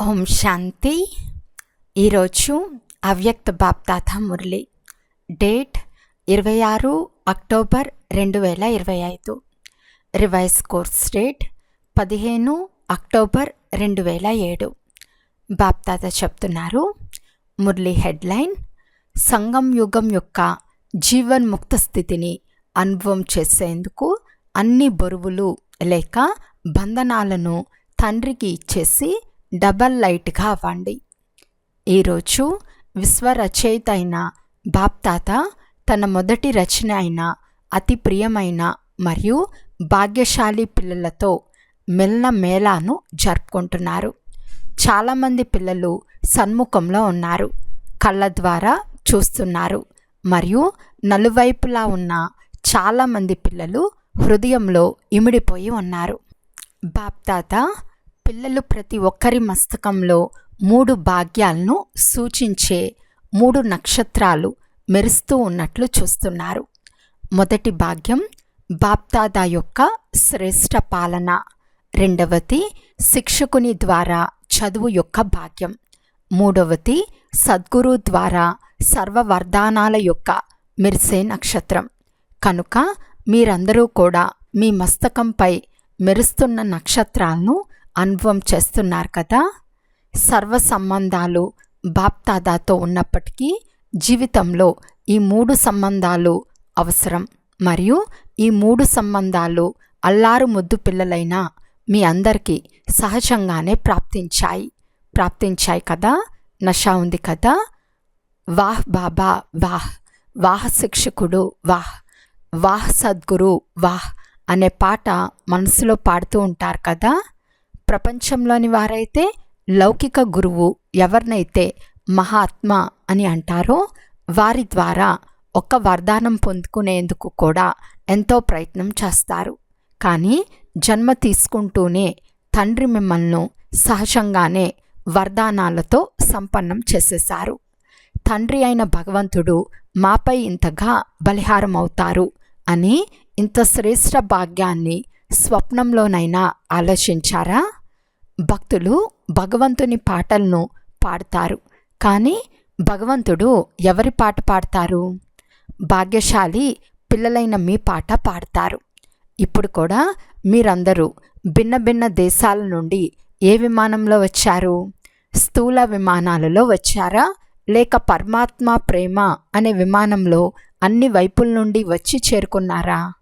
ఓం శాంతి. ఈరోజు అవ్యక్త బాప్తాత మురళి. డేట్ ఇరవై ఆరు అక్టోబర్ రెండు వేల ఇరవై ఐదు. రివైజ్ కోర్స్ డేట్ పదిహేను అక్టోబర్ రెండు వేల ఏడు. బాప్తాత చెప్తున్నారు మురళి హెడ్లైన్ సంగం యుగం యొక్క జీవన్ముక్త స్థితిని అనుభవం చేసేందుకు అన్ని బరువులు లేక బంధనాలను తండ్రికి ఇచ్చేసి డబల్ లైట్గా అవ్వండి. ఈరోజు విశ్వ రచయిత అయిన బాప్తాత తన మొదటి రచన అయిన అతి ప్రియమైన మరియు భాగ్యశాలి పిల్లలతో మెల్ల మేళాను జరుపుకుంటున్నారు. చాలామంది పిల్లలు సన్ముఖంలో ఉన్నారు. కళ్ళ ద్వారా చూస్తున్నారు. మరియు నలువైపులా ఉన్న చాలామంది పిల్లలు హృదయంలో ఇమిడిపోయి ఉన్నారు. బాప్తాత పిల్లలు ప్రతి ఒక్కరి మస్తకంలో మూడు భాగ్యాలను సూచించే మూడు నక్షత్రాలు మెరుస్తూ ఉన్నట్లు చూస్తున్నారు. మొదటి భాగ్యం బాప్తాదా యొక్క శ్రేష్ట పాలన. రెండవది శిక్షకుని ద్వారా చదువు యొక్క భాగ్యం. మూడవది సద్గురు ద్వారా సర్వవర్ధానాల యొక్క మెరిసే నక్షత్రం. కనుక మీరందరూ కూడా మీ మస్తకంపై మెరుస్తున్న నక్షత్రాలను అనుభవం చేస్తున్నారు కదా. సర్వ సంబంధాలు బాప్తాదాతో ఉన్నప్పటికీ జీవితంలో ఈ మూడు సంబంధాలు అవసరం. మరియు ఈ మూడు సంబంధాలు అల్లారు ముద్దు పిల్లలైన మీ అందరికీ సహజంగానే ప్రాప్తించాయి. ప్రాప్తించాయి కదా. నష ఉంది కదా. వాహ్ బాబా వాహ్. వాహ్ శిక్షకుడు వాహ్. వాహ్ సద్గురు వాహ్ అనే పాట మనసులో పాడుతూ ఉంటారు కదా. ప్రపంచంలోని వారైతే లౌకిక గురువు ఎవరినైతే మహాత్మ అని అంటారో వారి ద్వారా ఒక్క వరదానం పొందుకునేందుకు కూడా ఎంతో ప్రయత్నం చేస్తారు. కానీ జన్మ తీసుకుంటూనే తండ్రి మిమ్మల్ని సహజంగానే వరదానాలతో సంపన్నం చేసేశారు. తండ్రి అయిన భగవంతుడు మాపై ఇంతగా బలిహారం అవుతారు అని ఇంత శ్రేష్ఠ భాగ్యాన్ని స్వప్నంలోనైనా ఆలోచించారా? భక్తులు భగవంతుని పాటలను పాడతారు. కానీ భగవంతుడు ఎవరి పాట పాడతారు? భాగ్యశాలి పిల్లలైన మీ పాట పాడతారు. ఇప్పుడు కూడా మీరందరూ భిన్న భిన్న దేశాల నుండి ఏ విమానంలో వచ్చారు? స్థూల విమానాలలో వచ్చారా? లేక పరమాత్మ ప్రేమ అనే విమానంలో అన్ని వైపుల నుండి వచ్చి చేరుకున్నారా?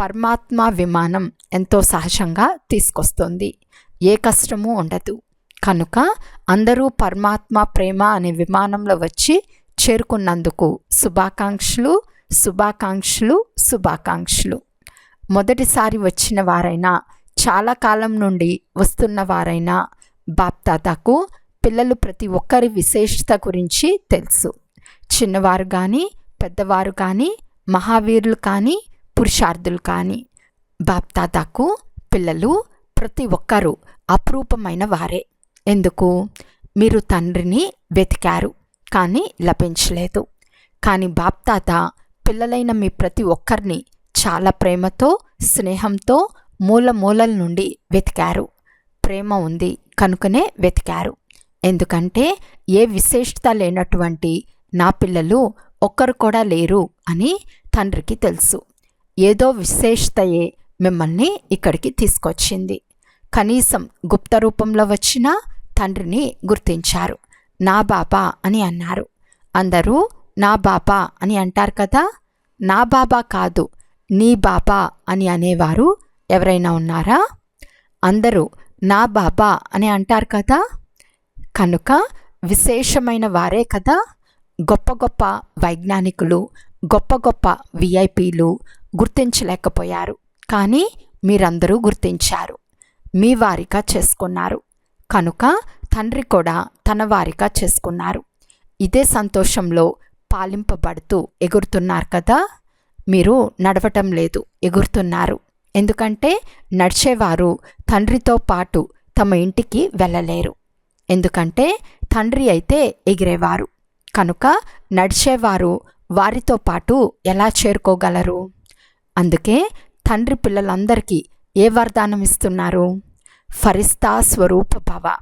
పరమాత్మ విమానం ఎంతో సహజంగా తీసుకొస్తుంది. ఏ కష్టము ఉండదు. కనుక అందరూ పరమాత్మ ప్రేమ అనే విమానంలో వచ్చి చేరుకున్నందుకు శుభాకాంక్షలు శుభాకాంక్షలు శుభాకాంక్షలు. మొదటిసారి వచ్చిన వారైనా చాలా కాలం నుండి వస్తున్న వారైనా బాప్తాతాకు పిల్లలు ప్రతి ఒక్కరి విశేషత గురించి తెలుసు. చిన్నవారు కానీ పెద్దవారు కానీ మహావీరులు కానీ పురుషార్థులు కానీ బాప్తాతాకు పిల్లలు ప్రతి ఒక్కరూ అపురూపమైన వారే. ఎందుకు? మీరు తండ్రిని వెతికారు కానీ లభించలేదు. కానీ బాప్తాత పిల్లలైన మీ ప్రతి ఒక్కరిని చాలా ప్రేమతో స్నేహంతో మూల మూలల నుండి వెతికారు. ప్రేమ ఉంది కనుకనే వెతికారు. ఎందుకంటే ఏ విశేషత లేనటువంటి నా పిల్లలు ఒక్కరు కూడా లేరు అని తండ్రికి తెలుసు. ఏదో విశేషతయే మిమ్మల్ని ఇక్కడికి తీసుకొచ్చింది. కనీసం గుప్త రూపంలో వచ్చిన తండ్రిని గుర్తించారు. నా బాబా అని అన్నారు. అందరూ నా బాబా అని అంటారు కదా? నా బాబా కాదు నీ బాబా అని అనేవారు ఎవరైనా ఉన్నారా? అందరూ నా బాబా అని అంటారు కదా? కనుక విశేషమైన వారే కదా? గొప్ప గొప్ప వైజ్ఞానికులు గొప్ప గొప్ప విఐపీలు గుర్తించలేకపోయారు. కానీ మీరందరూ గుర్తించారు. మీ వారిగా చేసుకున్నారు. కనుక తండ్రి కూడా తన వారిగా చేసుకున్నారు. ఇదే సంతోషంలో పాలింపబడుతూ ఎగురుతున్నారు కదా? మీరు నడవటం లేదు ఎగురుతున్నారు. ఎందుకంటే నడిచేవారు తండ్రితో పాటు తమ ఇంటికి వెళ్ళలేరు. ఎందుకంటే తండ్రి అయితే ఎగిరేవారు. కనుక నడిచేవారు వారితో పాటు ఎలా చేరుకోగలరు? అందుకే తండ్రి పిల్లలందరికీ ఏ వరదానం ఇస్తున్నారు ఫరిస్తా స్వరూప భవ.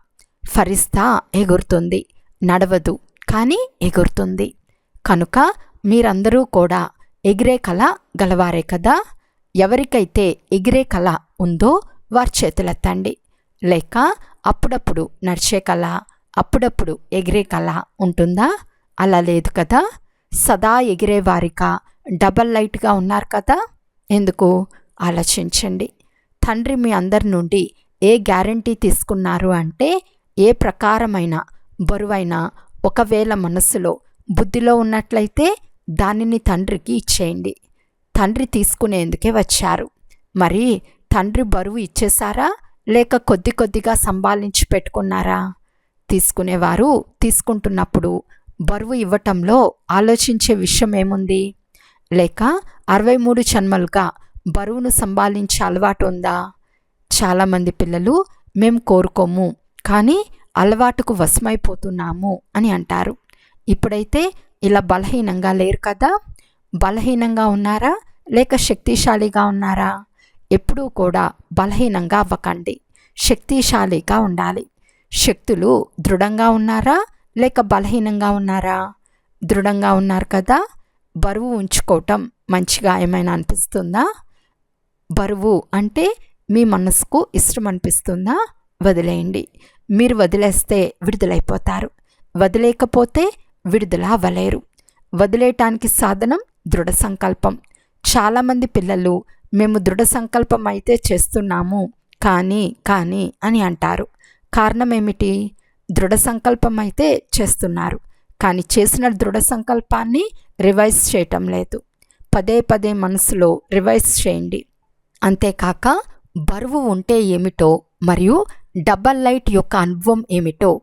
ఫరిస్తా ఎగురుతుంది నడవదు కానీ ఎగురుతుంది. కనుక మీరందరూ కూడా ఎగిరే కళ గలవారే కదా? ఎవరికైతే ఎగిరే కళ ఉందో వారి చేతులెత్తండి. లేక అప్పుడప్పుడు నడిచే కళ అప్పుడప్పుడు ఎగిరే కళ ఉంటుందా? అలా లేదు కదా? సదా ఎగిరే వారిక డబల్ లైట్గా ఉన్నారు కదా? ఎందుకు? ఆలోచించండి. తండ్రి మీ అందరి నుండి ఏ గ్యారంటీ తీసుకున్నారు అంటే ఏ ప్రకారమైన బరువైన ఒకవేళ మనస్సులో బుద్ధిలో ఉన్నట్లయితే దానిని తండ్రికి ఇచ్చేయండి. తండ్రి తీసుకునేందుకే వచ్చారు. మరి తండ్రి బరువు ఇచ్చేశారా? లేక కొద్ది కొద్దిగా సంభాళించి పెట్టుకున్నారా? తీసుకునేవారు తీసుకుంటున్నప్పుడు బరువు ఇవ్వటంలో ఆలోచించే విషయం ఏముంది? లేక అరవై మూడు జన్మలుగా బరువును సంభాళించే అలవాటు ఉందా? చాలామంది పిల్లలు మేము కోరుకోము కానీ అలవాటుకు వశమైపోతున్నాము అని అంటారు. ఇప్పుడైతే ఇలా బలహీనంగా లేరు కదా? బలహీనంగా ఉన్నారా? లేక శక్తిశాలిగా ఉన్నారా? ఎప్పుడూ కూడా బలహీనంగా అవ్వకండి. శక్తిశాలిగా ఉండాలి. శక్తులు దృఢంగా ఉన్నారా? లేక బలహీనంగా ఉన్నారా? దృఢంగా ఉన్నారు కదా? బరువు ఉంచుకోవటం మంచిగా ఏమైనా అనిపిస్తుందా? బరువు అంటే మీ మనసుకు ఇష్టం అనిపిస్తుందా? వదిలేయండి. మీరు వదిలేస్తే విడుదలైపోతారు. వదిలేకపోతే విడుదల అవ్వలేరు వదిలేయటానికి సాధనం దృఢ సంకల్పం. చాలామంది పిల్లలు మేము దృఢ సంకల్పం అయితే చేస్తున్నాము కానీ కానీ అని అంటారు. కారణం ఏమిటి దృఢ సంకల్పం అయితే చేస్తున్నారు కానీ చేసిన దృఢ సంకల్పాన్ని రివైజ్ చేయటం లేదు. పదే పదే మనసులో రివైజ్ చేయండి. అంతేకాక బరువు ఉంటే ఏమిటో మరియు డబల్ లైట్ యొక్క అనుభవం ఏమిటో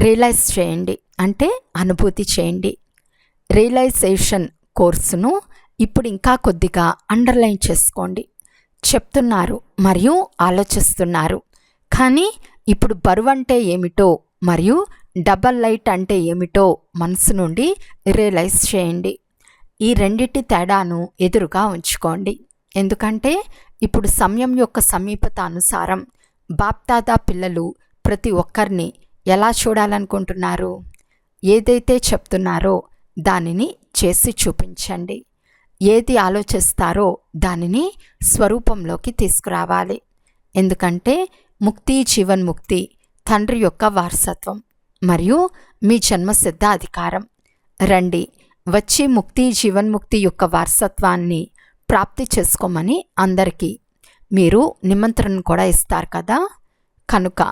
రియలైజ్ చేయండి. అంటే అనుభూతి చేయండి. రియలైజేషన్ కోర్సును ఇప్పుడు ఇంకా కొద్దిగా అండర్లైన్ చేసుకోండి. చెప్తున్నారు మరియు ఆలోచిస్తున్నారు. కానీ ఇప్పుడు బరువు అంటే ఏమిటో మరియు డబల్ లైట్ అంటే ఏమిటో మనసు నుండి రియలైజ్ చేయండి. ఈ రెండిటి తేడాను ఎదురుగా ఉంచుకోండి. ఎందుకంటే ఇప్పుడు సమయం యొక్క సమీపత అనుసారం బాప్దాదా పిల్లలు ప్రతి ఒక్కరిని ఎలా చూడాలనుకుంటున్నారు? ఏదైతే చెప్తున్నారో దానిని చేసి చూపించండి. ఏది ఆలోచిస్తారో దానిని స్వరూపంలోకి తీసుకురావాలి. ఎందుకంటే ముక్తి జీవన్ముక్తి తండ్రి యొక్క వారసత్వం మరియు మీ జన్మసిద్ధ అధికారం రండి వచ్చి ముక్తి జీవన్ముక్తి యొక్క వారసత్వాన్ని ప్రాప్తి చేసుకోమని అందరికీ మీరు నిమంత్రణ కూడా ఇస్తారు కదా? కనుక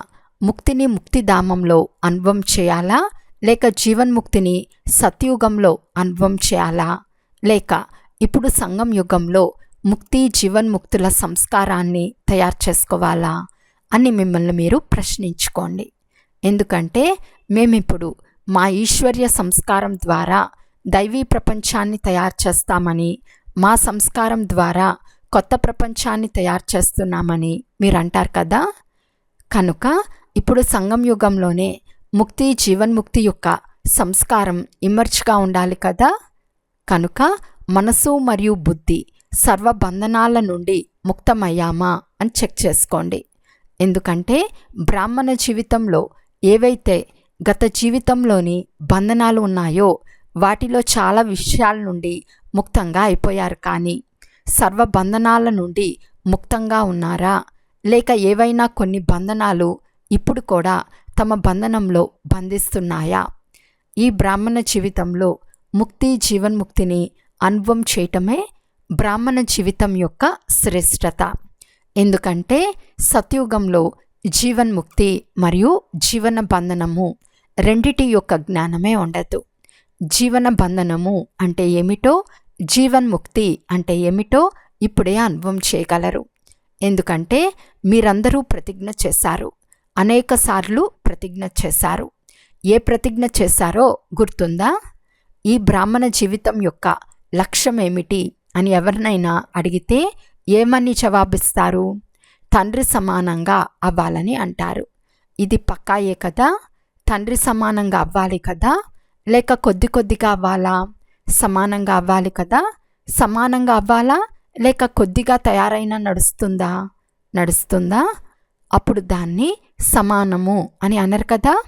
ముక్తిని ముక్తిధామంలో అనుభవం చేయాలా? లేక జీవన్ముక్తిని సత్యుగంలో అనుభవం చేయాలా? లేక ఇప్పుడు సంఘం యుగంలో ముక్తి జీవన్ముక్తుల సంస్కారాన్ని తయారు చేసుకోవాలా? అని మిమ్మల్ని మీరు ప్రశ్నించుకోండి. ఎందుకంటే మేమిప్పుడు మా ఈశ్వర్య సంస్కారం ద్వారా దైవీ ప్రపంచాన్ని తయారు చేస్తామని మా సంస్కారం ద్వారా కొత్త ప్రపంచాన్ని తయారు చేస్తున్నామని మీరు అంటారు కదా? కనుక ఇప్పుడు సంగం యుగంలోనే ముక్తి జీవన్ముక్తి యొక్క సంస్కారం ఇమర్చ్గా ఉండాలి కదా? కనుక మనసు మరియు బుద్ధి సర్వబంధనాల నుండి ముక్తమయ్యామా అని చెక్ చేసుకోండి. ఎందుకంటే బ్రాహ్మణ జీవితంలో ఏవైతే గత జీవితంలోని బంధనాలు ఉన్నాయో వాటిలో చాలా విషయాల నుండి ముక్తంగా అయిపోయారు కానీ సర్వ బంధనాల నుండి ముక్తంగా ఉన్నారా? లేక ఏవైనా కొన్ని బంధనాలు ఇప్పుడు కూడా తమ బంధనంలో బంధిస్తున్నాయా? ఈ బ్రాహ్మణ జీవితంలో ముక్తి జీవన్ముక్తిని అనుభవం చేయటమే బ్రాహ్మణ జీవితం యొక్క శ్రేష్టత. ఎందుకంటే సత్యుగంలో జీవన్ముక్తి మరియు జీవన బంధనము రెండిటి యొక్క జ్ఞానమే ఉండదు. జీవన బంధనము అంటే ఏమిటో? జీవన్ముక్తి అంటే ఏమిటో? ఇప్పుడే అనుభవం చేయగలరు. ఎందుకంటే మీరందరూ ప్రతిజ్ఞ చేశారు. అనేక సార్లు ప్రతిజ్ఞ చేశారు. ఏ ప్రతిజ్ఞ చేశారో గుర్తుందా? ఈ బ్రాహ్మణ జీవితం యొక్క లక్ష్యం ఏమిటి అని ఎవరినైనా అడిగితే ఏమని జవాబిస్తారు? తండ్రి సమానంగా అవ్వాలని అంటారు. ఇది పక్కాయే కదా? తండ్రి సమానంగా అవ్వాలి కదా? లేక కొద్ది కొద్దిగా అవ్వాలా? సమానంగా అవ్వాలి కదా? సమానంగా అవ్వాలా? లేక కొద్దిగా తయారైనా నడుస్తుందా? నడుస్తుందా? అప్పుడు దాన్ని సమానము అని అనరు కదా?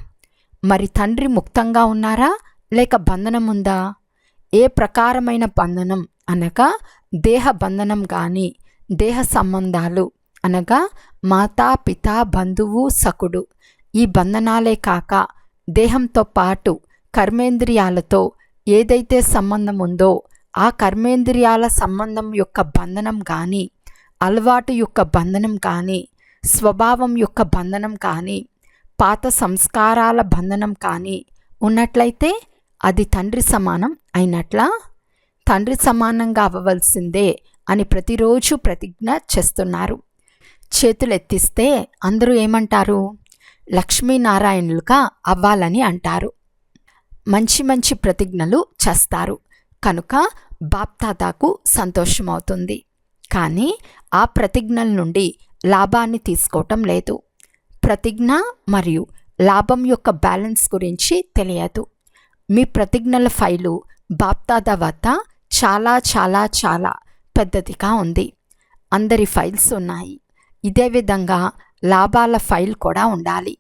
మరి తండ్రి ముక్తంగా ఉన్నారా? లేక బంధనం ఉందా? ఏ ప్రకారమైన బంధనం అనగా దేహ బంధనం కానీ దేహ సంబంధాలు అనగా మాతా పిత బంధువు సకుడు. ఈ బంధనాలే కాక దేహంతో పాటు కర్మేంద్రియాలతో ఏదైతే సంబంధం ఉందో ఆ కర్మేంద్రియాల సంబంధం యొక్క బంధనం కానీ అలవాటు యొక్క బంధనం కానీ స్వభావం యొక్క బంధనం కానీ పాత సంస్కారాల బంధనం కానీ ఉన్నట్లయితే అది తండ్రి సమానం అయినట్లా తండ్రి సమానంగా అవ్వవలసిందే అని ప్రతిరోజు ప్రతిజ్ఞ చేస్తున్నారు. చేతులెత్తిస్తే అందరూ ఏమంటారు? లక్ష్మీనారాయణులుగా అవ్వాలని అంటారు. మంచి మంచి ప్రతిజ్ఞలు చేస్తారు. కనుక బాప్తాతాకు సంతోషమవుతుంది. కానీ ఆ ప్రతిజ్ఞల నుండి లాభాన్ని తీసుకోవటం లేదు. ప్రతిజ్ఞ మరియు లాభం యొక్క బ్యాలెన్స్ గురించి తెలియదు. మీ ప్రతిజ్ఞల ఫైలు బాప్తాదా వద్ద చాలా చాలా చాలా పెద్దదిగా ఉంది. అందరి ఫైల్స్ ఉన్నాయి. ఇదే విధంగా లాభాల ఫైల్ కూడా ఉండాలి.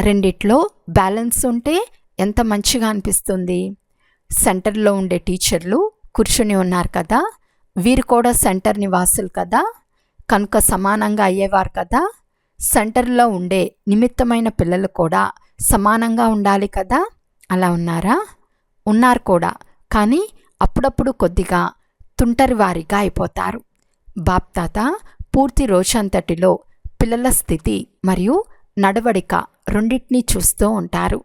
రెండిట్లో బ్యాలెన్స్ ఉంటే ఎంత మంచిగా అనిపిస్తుంది. సెంటర్లో ఉండే టీచర్లు కూర్చుని ఉన్నారు కదా. వీరు కూడా సెంటర్ నివాసులు కదా. కనుక సమానంగా అయ్యేవారు కదా. సెంటర్లో ఉండే నిమిత్తమైన పిల్లలు కూడా సమానంగా ఉండాలి కదా. అలా ఉన్నారా? ఉన్నారు కూడా. కానీ అప్పుడప్పుడు కొద్దిగా తుంటరి వారిగా అయిపోతారు. బాప్తాత పూర్తి రోజంతటిలో పిల్లల స్థితి మరియు నడవడిక రెండింటినీ చూస్తూ ఉంటారు.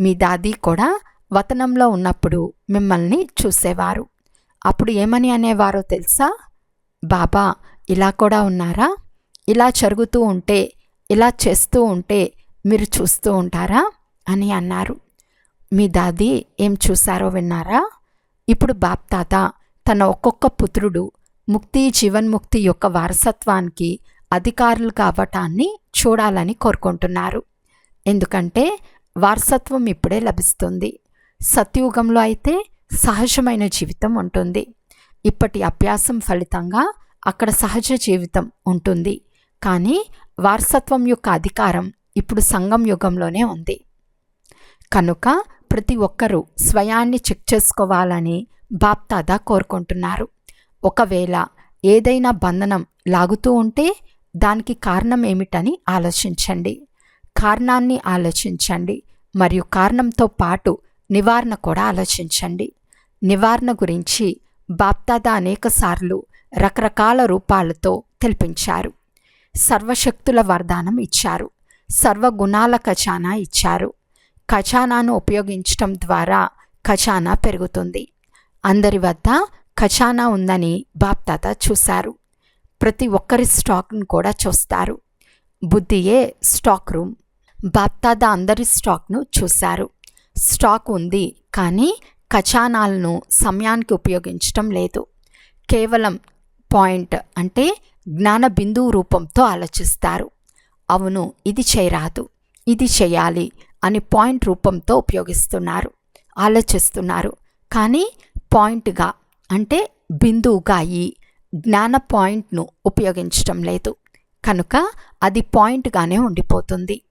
మీ దాది కూడా వతనంలో ఉన్నప్పుడు మిమ్మల్ని చూసేవారు. అప్పుడు ఏమని అనేవారో తెలుసా? బాబా ఇలా కూడా ఉన్నారా? ఇలా జరుగుతూ ఉంటే ఇలా చేస్తూ ఉంటే మీరు చూస్తూ ఉంటారా? అని అన్నారు. మీ దాది ఏం చూశారో విన్నారా? ఇప్పుడు బాప్తాత తన ఒక్కొక్క పుత్రుడు ముక్తి జీవన్ముక్తి యొక్క వారసత్వానికి అధికారులు కావటాన్ని చూడాలని కోరుకుంటున్నారు. ఎందుకంటే వారసత్వం ఇప్పుడే లభిస్తుంది. సత్యుగంలో అయితే సహజమైన జీవితం ఉంటుంది. ఇప్పటి అభ్యాసం ఫలితంగా అక్కడ సహజ జీవితం ఉంటుంది. కానీ వారసత్వం యొక్క అధికారం ఇప్పుడు సంఘం యుగంలోనే ఉంది. కనుక ప్రతి ఒక్కరూ స్వయాన్ని చెక్ చేసుకోవాలని బాప్తాదా కోరుకుంటున్నారు. ఒకవేళ ఏదైనా బంధనం లాగుతూ ఉంటే దానికి కారణం ఏమిటని ఆలోచించండి. కారణాన్ని ఆలోచించండి. మరియు కారణంతో పాటు నివారణ కూడా ఆలోచించండి. నివారణ గురించి బాప్దాదా అనేకసార్లు రకరకాల రూపాలతో తెలిపించారు. సర్వశక్తుల వరదానం ఇచ్చారు. సర్వగుణాల ఖజానా ఇచ్చారు. ఖజానాను ఉపయోగించటం ద్వారా ఖజానా పెరుగుతుంది. అందరి వద్ద ఖజానా ఉందని బాప్తాత చూశారు. ప్రతి ఒక్కరి స్టాక్ను కూడా చూస్తారు. బుద్ధియే స్టాక్ రూమ్. బాప్తాద అందరి స్టాక్ను చూశారు. స్టాక్ ఉంది కానీ ఖజానాలను సమయానికి ఉపయోగించటం లేదు. కేవలం పాయింట్ అంటే జ్ఞాన బిందువు రూపంతో ఆలోచిస్తారు. అవును ఇది చేయరాదు ఇది చేయాలి అని పాయింట్ రూపంతో ఉపయోగిస్తున్నారు ఆలోచిస్తున్నారు. కానీ పాయింట్గా అంటే బిందువుగా అయ్యి జ్ఞాన పాయింట్ను ఉపయోగించటం లేదు. కనుక అది పాయింట్గానే ఉండిపోతుంది.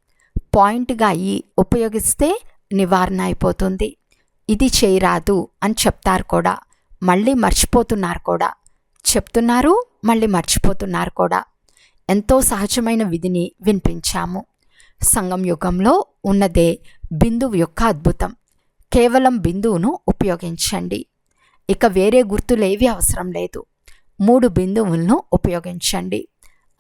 పాయింట్గా అయ్యి ఉపయోగిస్తే నివారణ అయిపోతుంది. ఇది చేయరాదు అని చెప్తారు కూడా. మళ్ళీ మర్చిపోతున్నారు కూడా. చెప్తున్నారు మళ్ళీ మర్చిపోతున్నారు కూడా. ఎంతో సహజమైన విధిని వినిపించాము. సంగం యుగంలో ఉన్నదే బిందువు యొక్క అద్భుతం. కేవలం బిందువును ఉపయోగించండి. ఇక వేరే గుర్తులేవి అవసరం లేదు. మూడు బిందువులను ఉపయోగించండి.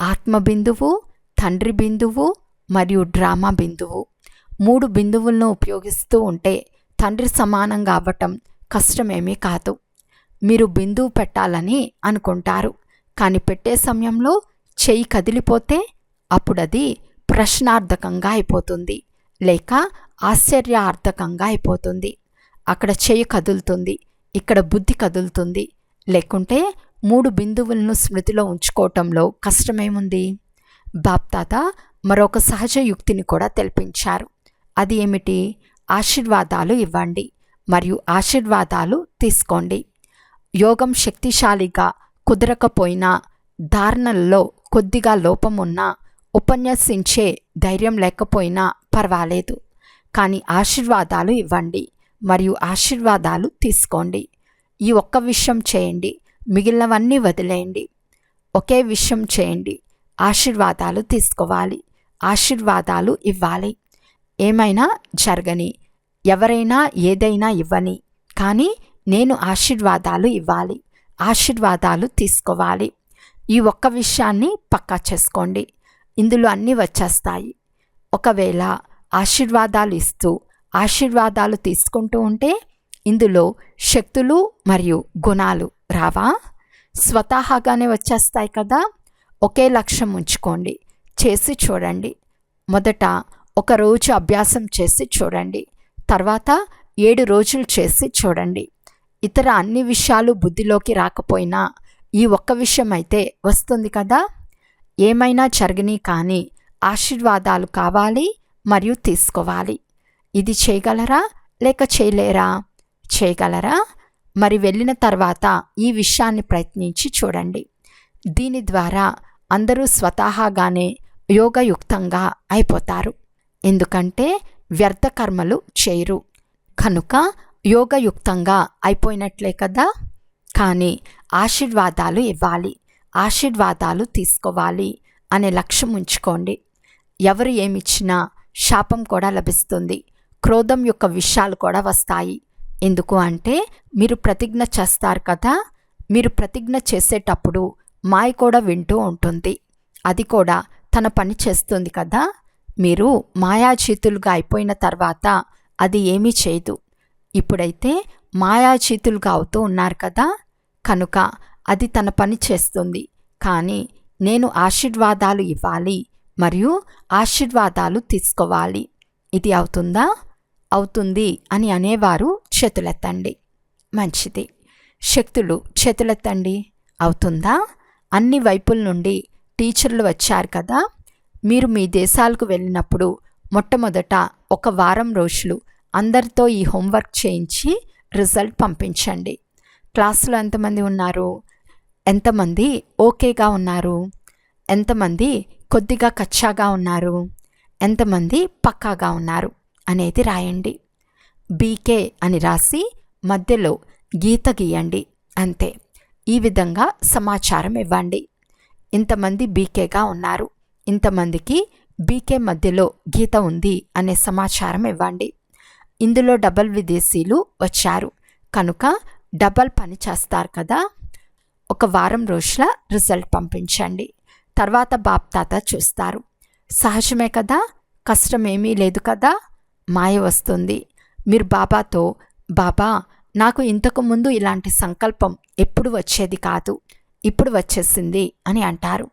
ఆత్మ బిందువు తండ్రి బిందువు మరియు డ్రామా బిందువు. మూడు బిందువులను ఉపయోగిస్తూ ఉంటే తండ్రి సమానంగా అవ్వటం కష్టమేమీ కాదు. మీరు బిందువు పెట్టాలని అనుకుంటారు. కానీ పెట్టే సమయంలో చెయ్యి కదిలిపోతే అప్పుడది ప్రశ్నార్థకంగా అయిపోతుంది. లేక ఆశ్చర్యార్థకంగా అయిపోతుంది. అక్కడ చెయ్యి కదులుతుంది. ఇక్కడ బుద్ధి కదులుతుంది. లేకుంటే మూడు బిందువులను స్మృతిలో ఉంచుకోవటంలో కష్టమేముంది? బాప్తాత మరొక సహజ యుక్తిని కూడా తెలిపించారు. అది ఏమిటి? ఆశీర్వాదాలు ఇవ్వండి మరియు ఆశీర్వాదాలు తీసుకోండి. యోగం శక్తిశాలిగా కుదరకపోయినా ధారణల్లో కొద్దిగా లోపం ఉన్నా ఉపన్యసించే ధైర్యం లేకపోయినా పర్వాలేదు. కానీ ఆశీర్వాదాలు ఇవ్వండి మరియు ఆశీర్వాదాలు తీసుకోండి. ఈ ఒక్క విషయం చేయండి మిగిలినవన్నీ వదిలేయండి. ఒకే విషయం చేయండి ఆశీర్వాదాలు తీసుకోవాలి. ఆశీర్వాదాలు ఇవ్వాలి. ఏమైనా జరగని ఎవరైనా ఏదైనా ఇవ్వని కానీ నేను ఆశీర్వాదాలు ఇవ్వాలి. ఆశీర్వాదాలు తీసుకోవాలి. ఈ ఒక్క విషయాన్ని పక్కా చేసుకోండి. ఇందులో అన్నీ వచ్చేస్తాయి. ఒకవేళ ఆశీర్వాదాలు ఇస్తూ ఆశీర్వాదాలు తీసుకుంటూ ఉంటే ఇందులో శక్తులు మరియు గుణాలు రావా? స్వతహాగానే వచ్చేస్తాయి కదా? ఒకే లక్ష్యం ఉంచుకోండి. చేసి చూడండి. మొదట ఒక రోజు అభ్యాసం చేసి చూడండి. తర్వాత ఏడు రోజులు చేసి చూడండి. ఇతర అన్ని విషయాలు బుద్ధిలోకి రాకపోయినా ఈ ఒక్క విషయం అయితే వస్తుంది కదా? ఏమైనా జరగని కానీ ఆశీర్వాదాలు కావాలి మరియు తీసుకోవాలి. ఇది చేయగలరా? లేక చేయలేరా? చేయగలరా? మరి వెళ్ళిన తర్వాత ఈ విషయాన్ని ప్రయత్నించి చూడండి. దీని ద్వారా అందరూ స్వతహాగానే యోగయుక్తంగా అయిపోతారు. ఎందుకంటే వ్యర్థ కర్మలు చేయరు. కనుక యోగయుక్తంగా అయిపోయినట్లే కదా? కానీ ఆశీర్వాదాలు ఇవ్వాలి. ఆశీర్వాదాలు తీసుకోవాలి అనే లక్ష్యం ఉంచుకోండి. ఎవరు ఏమిచ్చినా శాపం కూడా లభిస్తుంది. క్రోధం యొక్క విషయాలు కూడా వస్తాయి. ఎందుకు అంటే మీరు ప్రతిజ్ఞ చేస్తారు కదా? మీరు ప్రతిజ్ఞ చేసేటప్పుడు మాయ కూడా వింటూ ఉంటుంది. అది కూడా తన పని చేస్తుంది కదా? మీరు మాయాచీతులుగా అయిపోయిన తర్వాత అది ఏమీ చేయదు. ఇప్పుడైతే మాయాచీతులుగా అవుతూ ఉన్నారు కదా? కనుక అది తన పని చేస్తుంది. కానీ నేను ఆశీర్వాదాలు ఇవ్వాలి మరియు ఆశీర్వాదాలు తీసుకోవాలి. ఇది అవుతుందా? అవుతుంది అని అనేవారు చేతులెత్తండి. మంచిది. శక్తులు చేతులెత్తండి. అవుతుందా? అన్ని వైపుల నుండి టీచర్లు వచ్చారు కదా మీరు మీ దేశాలకు వెళ్ళినప్పుడు మొట్టమొదట ఒక వారం రోజులు అందరితో ఈ హోంవర్క్ చేయించి రిజల్ట్ పంపించండి. క్లాసులో ఎంతమంది ఉన్నారు? ఎంతమంది ఓకేగా ఉన్నారు? ఎంతమంది కొద్దిగా కచ్చాగా ఉన్నారు? ఎంతమంది పక్కాగా ఉన్నారు? అనేది రాయండి. బీకే అని రాసి మధ్యలో గీత గీయండి. అంతే. ఈ విధంగా సమాచారం ఇవ్వండి. ఇంతమంది బీకేగా ఉన్నారు. ఇంతమందికి బీకే మధ్యలో గీత ఉంది అనే సమాచారం ఇవ్వండి. ఇందులో డబల్ విదేశీలు వచ్చారు. కనుక డబల్ పని చేస్తారు కదా. ఒక వారం రోజుల రిజల్ట్ పంపించండి. తర్వాత బాప్ తాత చూస్తారు. సహజమే కదా? కష్టమేమీ లేదు కదా? మాయ వస్తుంది. మీరు బాబాతో బాబా నాకు ఇంతకు ముందు ఇలాంటి సంకల్పం ఎప్పుడు వచ్చేది కాదు. ఇప్పుడు వచ్చేసింది అని అంటారు.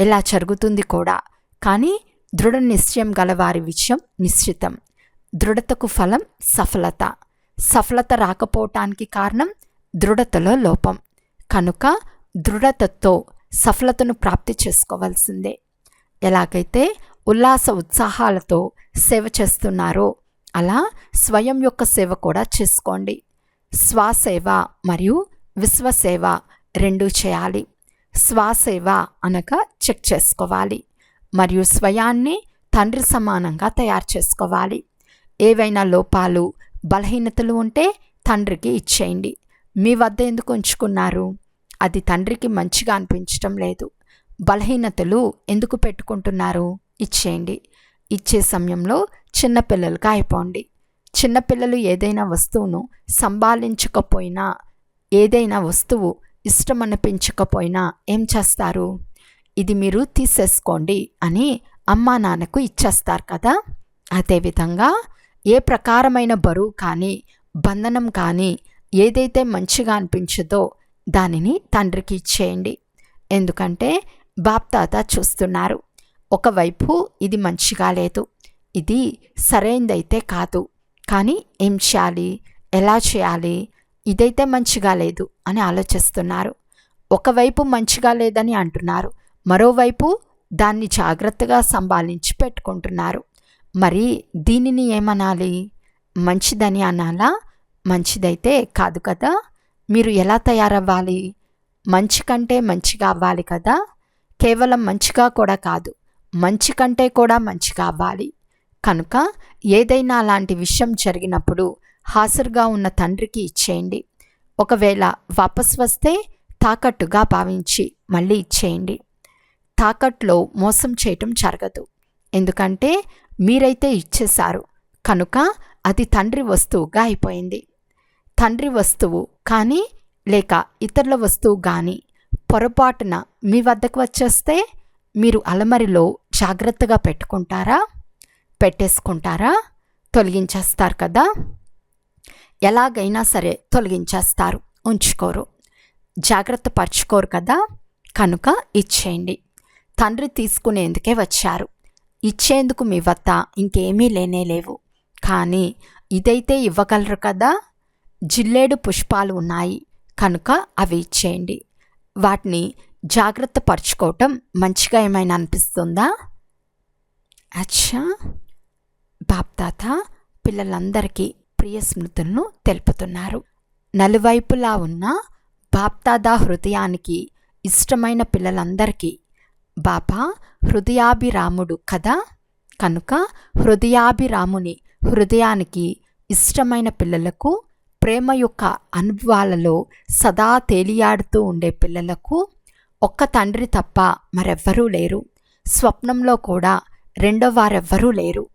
ఇలా జరుగుతుంది కూడా. కానీ దృఢ నిశ్చయం గల వారి విషయం నిశ్చితం. దృఢతకు ఫలం సఫలత. సఫలత రాకపోవటానికి కారణం దృఢతలో లోపం. కనుక దృఢతతో సఫలతను ప్రాప్తి చేసుకోవాల్సిందే. ఎలాగైతే ఉల్లాస ఉత్సాహాలతో సేవ చేస్తున్నారో అలా స్వయం యొక్క సేవ కూడా చేసుకోండి. స్వసేవ మరియు విశ్వసేవ రెండూ చేయాలి. స్వసేవ అనగా చెక్ చేసుకోవాలి. మరియు స్వయాన్ని తండ్రి సమానంగా తయారు చేసుకోవాలి. ఏవైనా లోపాలు బలహీనతలు ఉంటే తండ్రికి ఇచ్చేయండి. మీ వద్ద ఎందుకు ఉంచుకున్నారు? అది తండ్రికి మంచిగా అనిపించటం లేదు. బలహీనతలు ఎందుకు పెట్టుకుంటున్నారు? ఇచ్చేయండి. ఇచ్చే సమయంలో చిన్నపిల్లలుగా అయిపోండి. చిన్నపిల్లలు ఏదైనా వస్తువును సంభాళించకపోయినా ఏదైనా వస్తువు ఇష్టం అనిపించకపోయినా ఏం చేస్తారు? ఇది మీరు తీసేసుకోండి అని అమ్మా నాన్నకు ఇచ్చేస్తారు కదా? అదేవిధంగా ఏ ప్రకారమైన బరువు కానీ బంధనం కానీ ఏదైతే మంచిగా అనిపించదో దానిని తండ్రికి ఇచ్చేయండి. ఎందుకంటే బాప్తాత చూస్తున్నారు. ఒకవైపు ఇది మంచిగా లేదు. ఇది సరైనదైతే కాదు. కానీ ఏం చేయాలి? ఎలా చేయాలి? ఇదైతే మంచిగా లేదు అని ఆలోచిస్తున్నారు. ఒకవైపు మంచిగా లేదని అంటున్నారు. మరోవైపు దాన్ని జాగ్రత్తగా సంభాలించి పెట్టుకుంటున్నారు. మరి దీనిని ఏమనాలి? మంచిదని అనాలా? మంచిదైతే కాదు కదా? మీరు ఎలా తయారవ్వాలి? మంచి కంటే మంచిగా అవ్వాలి కదా? కేవలం మంచిగా కూడా కాదు మంచి కంటే కూడా మంచిగా అవ్వాలి. కనుక ఏదైనా అలాంటి విషయం జరిగినప్పుడు హాజరుగా ఉన్న తండ్రికి ఇచ్చేయండి. ఒకవేళ వాపస్ వస్తే తాకట్టుగా భావించి మళ్ళీ ఇచ్చేయండి. తాకట్లో మోసం చేయటం జరగదు. ఎందుకంటే మీరైతే ఇచ్చేశారు. కనుక అది తండ్రి వస్తువుగా అయిపోయింది. తండ్రి వస్తువు కానీ లేక ఇతరుల వస్తువు కానీ పొరపాటున మీ వద్దకు వచ్చేస్తే మీరు అలమరిలో జాగ్రత్తగా పెట్టుకుంటారా? పెట్టేసుకుంటారా? తొలగించేస్తారు కదా? ఎలాగైనా సరే తొలగించేస్తారు. ఉంచుకోరు. జాగ్రత్త పరుచుకోరు కదా? కనుక ఇచ్చేయండి. తండ్రి తీసుకునేందుకే వచ్చారు. ఇచ్చేందుకు మీ వద్ద ఇంకేమీ లేనే లేవు. కానీ ఇదైతే ఇవ్వగలరు కదా? జిల్లేడు పుష్పాలు ఉన్నాయి. కనుక అవి ఇచ్చేయండి. వాటిని జాగ్రత్త పరుచుకోవటం మంచిగా ఏమైనా అనిపిస్తుందా? అచ్చా! బాప్తాత పిల్లలందరికీ ప్రియ స్మృతులను తెలుపుతున్నారు. నలువైపులా ఉన్న బాప్తాదా హృదయానికి ఇష్టమైన పిల్లలందరికీ బాబా హృదయాభిరాముడు కదా? కనుక హృదయాభిరాముని హృదయానికి ఇష్టమైన పిల్లలకు ప్రేమ యొక్క అనుభవాలలో సదా తేలియాడుతూ ఉండే పిల్లలకు ఒక్క తండ్రి తప్ప మరెవ్వరూ లేరు. స్వప్నంలో కూడా రెండో వారెవ్వరూ లేరు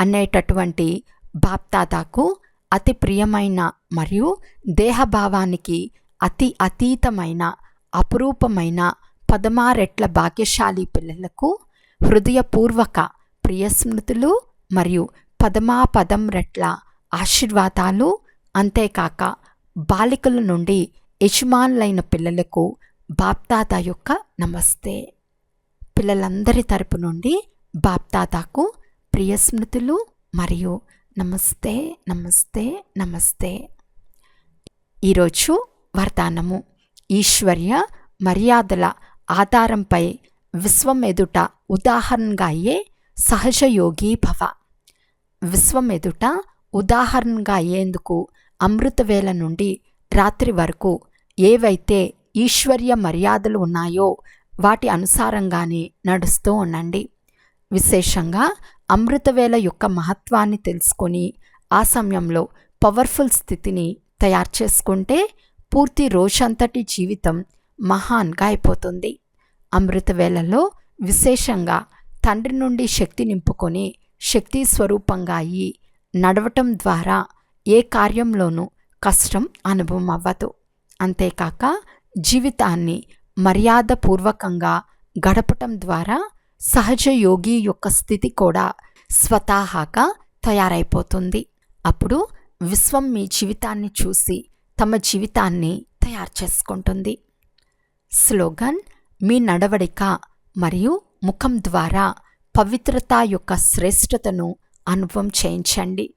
అనేటటువంటి బాప్తాదాకు అతి ప్రియమైన మరియు దేహభావానికి అతి అతీతమైన అపురూపమైన పదమారెట్ల భాగ్యశాలి పిల్లలకు హృదయపూర్వక ప్రియస్మృతులు మరియు పదమా పదం రెట్ల ఆశీర్వాదాలు. అంతేకాక బాలికల నుండి యజమానులైన పిల్లలకు బాప్తాత యొక్క నమస్తే. పిల్లలందరి తరపు నుండి బాప్తాతకు ప్రియస్మృతులు మరియు నమస్తే నమస్తే నమస్తే. ఈరోజు వర్తానము. ఈశ్వర్య మర్యాదల ఆధారంపై విశ్వం ఎదుట ఉదాహరణగా అయ్యే సహజయోగి భవ. విశ్వం ఎదుట ఉదాహరణగా అయ్యేందుకు అమృతవేళ నుండి రాత్రి వరకు ఏవైతే ఈశ్వర్య మర్యాదలు ఉన్నాయో వాటి అనుసారంగానే నడుస్తూ ఉండండి. విశేషంగా అమృతవేళ యొక్క మహత్వాన్ని తెలుసుకొని ఆ సమయంలో పవర్ఫుల్ స్థితిని తయారు చేసుకుంటే పూర్తి రోజంతటి జీవితం మహాన్గా అయిపోతుంది. అమృతవేళలో విశేషంగా తండ్రి నుండి శక్తి నింపుకొని శక్తి స్వరూపంగా అయ్యి నడవటం ద్వారా ఏ కార్యంలోనూ కష్టం అనుభవం అవ్వదు. అంతేకాక జీవితాన్ని మర్యాదపూర్వకంగా గడపటం ద్వారా సహజ యోగి యొక్క స్థితి కూడా స్వతహాగా తయారైపోతుంది. అప్పుడు విశ్వం మీ జీవితాన్ని చూసి తమ జీవితాన్ని తయారు చేసుకుంటుంది. స్లోగన్ మీ నడవడిక మరియు ముఖం ద్వారా పవిత్రత యొక్క శ్రేష్టతను అనుభవం చేయించండి.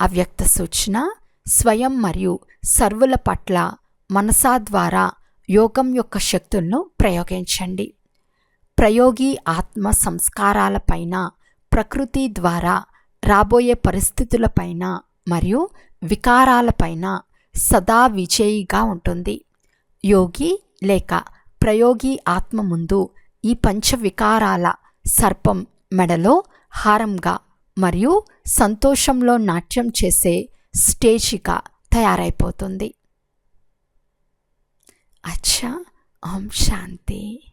అవ్యక్త సూచన స్వయం మరియు సర్వుల పట్ల మనసా ద్వారా యోగం యొక్క శక్తులను ప్రయోగించండి. ప్రయోగి ఆత్మ సంస్కారాలపైన ప్రకృతి ద్వారా రాబోయే పరిస్థితులపైన మరియు వికారాలపైన సదా విజయిగా ఉంటుంది. యోగి లేక ప్రయోగి ఆత్మ ముందు ఈ పంచ వికారాల సర్పం మెడలో హారంగా మరియు సంతోషంలో నాట్యం చేసే స్టేజిగా తయారైపోతుంది. అచ్చా! ఓం శాంతి.